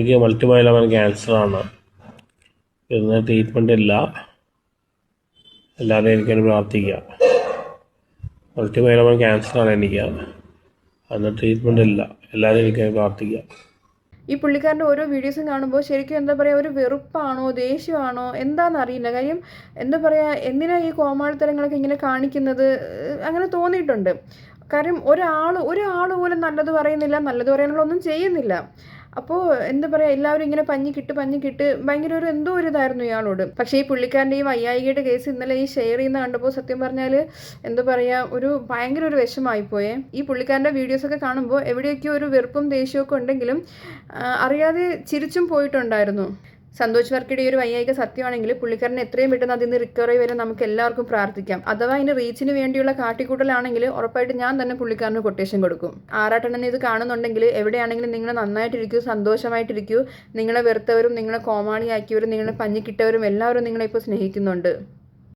എനിക്ക് മൾട്ടിമൈലോമൻ ക്യാൻസറാണ് ഇതിന് ട്രീറ്റ്മെന്റ് ഇല്ല. എല്ലാവരും പ്രാർത്ഥിക്കാം. പ്രാർത്ഥിക്കുക മൾട്ടിമൈലോമൻ ക്യാൻസറാണ് എനിക്ക്. അതിന് ട്രീറ്റ്മെന്റ് ഇല്ല. എല്ലാവരും എനിക്കത് പ്രാർത്ഥിക്കുക ഈ പുള്ളിക്കാരന്റെ ഓരോ വീഡിയോസും കാണുമ്പോൾ ശരിക്കും എന്താ പറയുക ഒരു വെറുപ്പാണോ ദേഷ്യമാണോ? എന്താണെന്ന് അറിയില്ല. കാര്യം എന്താ പറയുക എന്തിനാ ഈ കോമാളിത്തരങ്ങളൊക്കെ ഇങ്ങനെ കാണിക്കുന്നത്? അങ്ങനെ തോന്നിയിട്ടുണ്ട്. കാര്യം ഒരാൾ ഒരാൾ പോലും നല്ലത് പറയുന്നില്ല നല്ലത് പറയാനുള്ള ഒന്നും ചെയ്യുന്നില്ല. അപ്പോൾ എന്താ പറയുക എല്ലാവരും ഇങ്ങനെ പഞ്ഞി കിട്ട് പഞ്ഞി കിട്ട് ഭയങ്കര ഒരു എന്തോ ഒരു ഇതായിരുന്നു ഇയാളോട്. പക്ഷേ ഈ പുള്ളിക്കാരന്റെ ഈ വയ്യായികയുടെ കേസ് ഇന്നലെ ഈ ഷെയർ ചെയ്യുന്ന കണ്ടപ്പോൾ സത്യം പറഞ്ഞാൽ എന്താ പറയുക ഒരു ഭയങ്കര ഒരു വിഷമായിപ്പോയേ. ഈ പുള്ളിക്കാരന്റെ വീഡിയോസൊക്കെ കാണുമ്പോൾ എവിടെയൊക്കെയോ ഒരു വെറുപ്പും ദേഷ്യമൊക്കെ ഉണ്ടെങ്കിലും അറിയാതെ ചിരിച്ചും പോയിട്ടുണ്ടായിരുന്നു. സന്തോഷ് വർക്കിയുടെ ഒരു വൈകാരിക സത്യമാണെങ്കിൽ പുള്ളിക്കാരനെ എത്രയും പെട്ടെന്ന് അതിൽ നിന്ന് റിക്കവറി വരെ നമുക്ക് എല്ലാവർക്കും പ്രാർത്ഥിക്കാം. അഥവാ അതിന് റീച്ചിന് വേണ്ടിയുള്ള കാട്ടിക്കൂട്ടലാണെങ്കിൽ ഉറപ്പായിട്ട് ഞാൻ തന്നെ പുള്ളിക്കാരന് കൊട്ടേഷൻ കൊടുക്കും. ആറാട്ടെണ്ണനെ ഇത് കാണുന്നുണ്ടെങ്കിൽ എവിടെയാണെങ്കിലും നിങ്ങൾ നന്നായിട്ടിരിക്കൂ സന്തോഷമായിട്ടിരിക്കൂ. നിങ്ങളെ വെറുത്തവരും നിങ്ങളെ കോമാളിയാക്കിയവരും നിങ്ങളെ പഞ്ഞിക്കിട്ടവരും എല്ലാവരും നിങ്ങളെ ഇപ്പോൾ സ്നേഹിക്കുന്നുണ്ട്.